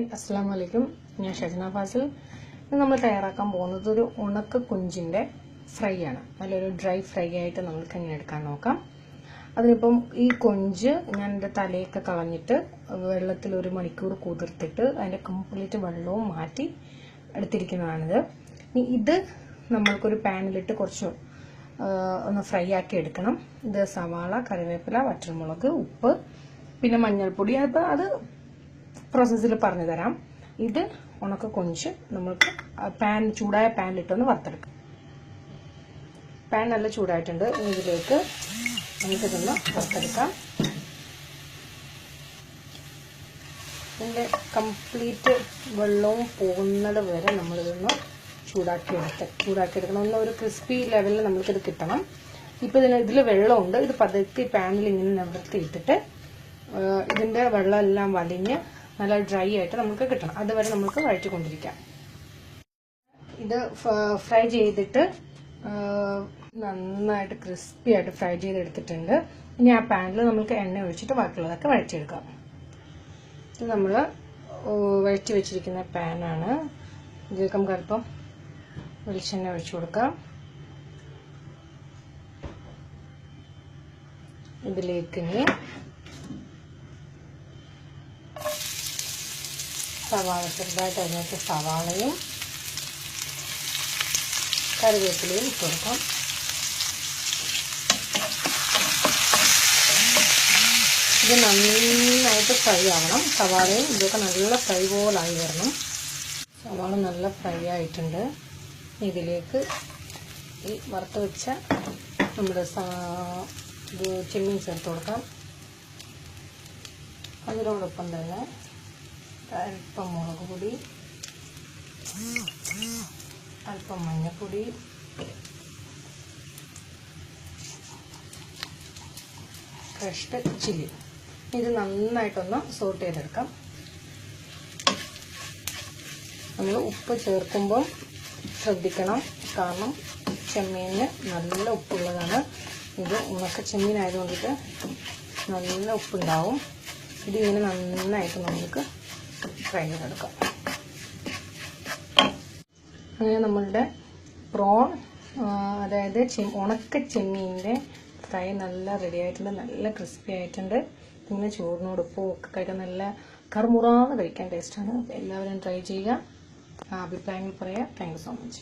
Hi അസ്സാം വലൈക്കും ഞാൻ ഷജന ഫാസിൽ. ഇന്ന് നമ്മൾ തയ്യാറാക്കാൻ പോകുന്നത് ഒരു ഉണക്ക കുഞ്ചിന്റെ ഫ്രൈ ആണ് നല്ലൊരു ഡ്രൈ ഫ്രൈ ആയിട്ട് നമുക്ക് എങ്ങനെ എടുക്കാൻ നോക്കാം. അതിനിപ്പം ഈ കൊഞ്ച് ഞാൻ എന്റെ തലയൊക്കെ കളഞ്ഞിട്ട് വെള്ളത്തിൽ ഒരു മണിക്കൂർ കുതിർത്തിട്ട് അതിന്റെ കംപ്ലീറ്റ് വെള്ളവും മാറ്റി എടുത്തിരിക്കുന്നതാണിത്. ഇനി ഇത് നമ്മൾക്കൊരു പാനിലിട്ട് കുറച്ച് ഒന്ന് ഫ്രൈ ആക്കി എടുക്കണം. ഇത് സവാള കറിവേപ്പില വറ്റൽമുളക് ഉപ്പ് പിന്നെ മഞ്ഞൾപ്പൊടി. അപ്പോൾ അത് പ്രോസസ്സിൽ പറഞ്ഞു തരാം. ഇത് ഉണക്ക കൊഞ്ച് നമുക്ക് പാൻ ചൂടായ പാനിലിട്ടൊന്ന് വറുത്തെടുക്കാം. പാൻ നല്ല ചൂടായിട്ടുണ്ട്. ഇതിലേക്ക് നമുക്കിതൊന്ന് വറുത്തെടുക്കാം. ഇതിന്റെ കംപ്ലീറ്റ് വെള്ളവും പോകുന്നത് വരെ നമ്മളിതൊന്ന് ചൂടാക്കി എടുത്ത് ചൂടാക്കി എടുക്കണം ഒന്ന് ഒരു ക്രിസ്പി ലെവലിൽ നമുക്കിത് കിട്ടണം. ഇപ്പോൾ ഇതിന് ഇതിൽ വെള്ളമുണ്ട്. ഇത് പതുക്കി പാനിൽ ഇങ്ങനെ നിവർത്തി ഇട്ടിട്ട് ആ, ഇതിന്റെ വെള്ളമെല്ലാം വലിഞ്ഞ് നല്ല ഡ്രൈ ആയിട്ട് നമുക്ക് കിട്ടണം. അതുവരെ നമുക്ക് വഴറ്റിക്കൊണ്ടിരിക്കാം. ഇത് ഫ്രൈ ചെയ്തിട്ട് നന്നായിട്ട് ക്രിസ്പി ആയിട്ട് ഫ്രൈ ചെയ്തെടുത്തിട്ടുണ്ട്. ഇനി ആ പാനിൽ നമുക്ക് എണ്ണ ഒഴിച്ചിട്ട് ബാക്കിയുള്ളതൊക്കെ വഴറ്റിയെടുക്കാം. ഇത് നമ്മൾ വഴറ്റി വെച്ചിരിക്കുന്ന പാനാണ് ഇതിലേക്ക് നമുക്ക് അല്പം വെളിച്ചെണ്ണ ഒഴിച്ചു കൊടുക്കാം. ഇതിലേക്ക് ഇനി സവാള ചെറുതായിട്ട് അതിനകത്ത് സവാളയും കറിവേപ്പിലയും ഇട്ട് കൊടുക്കാം. ഇത് നന്നായിട്ട് ഫ്രൈ ആവണം. സവാളയും ഇതൊക്കെ നല്ല ഫ്രൈ പോലായി വരണം. സവാള നല്ല ഫ്രൈ ആയിട്ടുണ്ട്. ഇതിലേക്ക് ഈ വറുത്ത് വെച്ച നമ്മുടെ ചെമ്മീൻ ചേർത്ത് കൊടുക്കാം. അതിനോടൊപ്പം തന്നെ അല്പം മുളക് പൊടി അല്പം മഞ്ഞൾപ്പൊടി ക്രഷ്ഡ് ചില്ലി ഇത് നന്നായിട്ടൊന്ന് സോട്ട് ചെയ്തെടുക്കാം. നമ്മൾ ഉപ്പ് ചേർക്കുമ്പോൾ ശ്രദ്ധിക്കണം. കാരണം ചെമ്മീന് നല്ല ഉപ്പുള്ളതാണ്. ഇത് ഉണക്ക ചെമ്മീനായതുകൊണ്ടിട്ട് നല്ല ഉപ്പുണ്ടാവും. ഇതിങ്ങനെ നന്നായിട്ട് നമുക്ക് ഫ്രൈ ചെയ്തെടുക്കാം അങ്ങനെ നമ്മളുടെ പ്രോൺ അതായത് ചെ- ഉണക്ക ചെമ്മീന്റെ ഫ്രൈ നല്ല റെഡി ആയിട്ടുണ്ട് നല്ല ക്രിസ്പി ആയിട്ടുണ്ട്. ഇങ്ങനെ ഉപ്പും ഒക്കെ കഴിക്കാൻ നല്ല കറുമുറാന്ന് കഴിക്കാൻ ടേസ്റ്റാണ് എല്ലാവരും ട്രൈ ചെയ്യുക. അഭിപ്രായങ്ങൾ പറയാം. Thank so much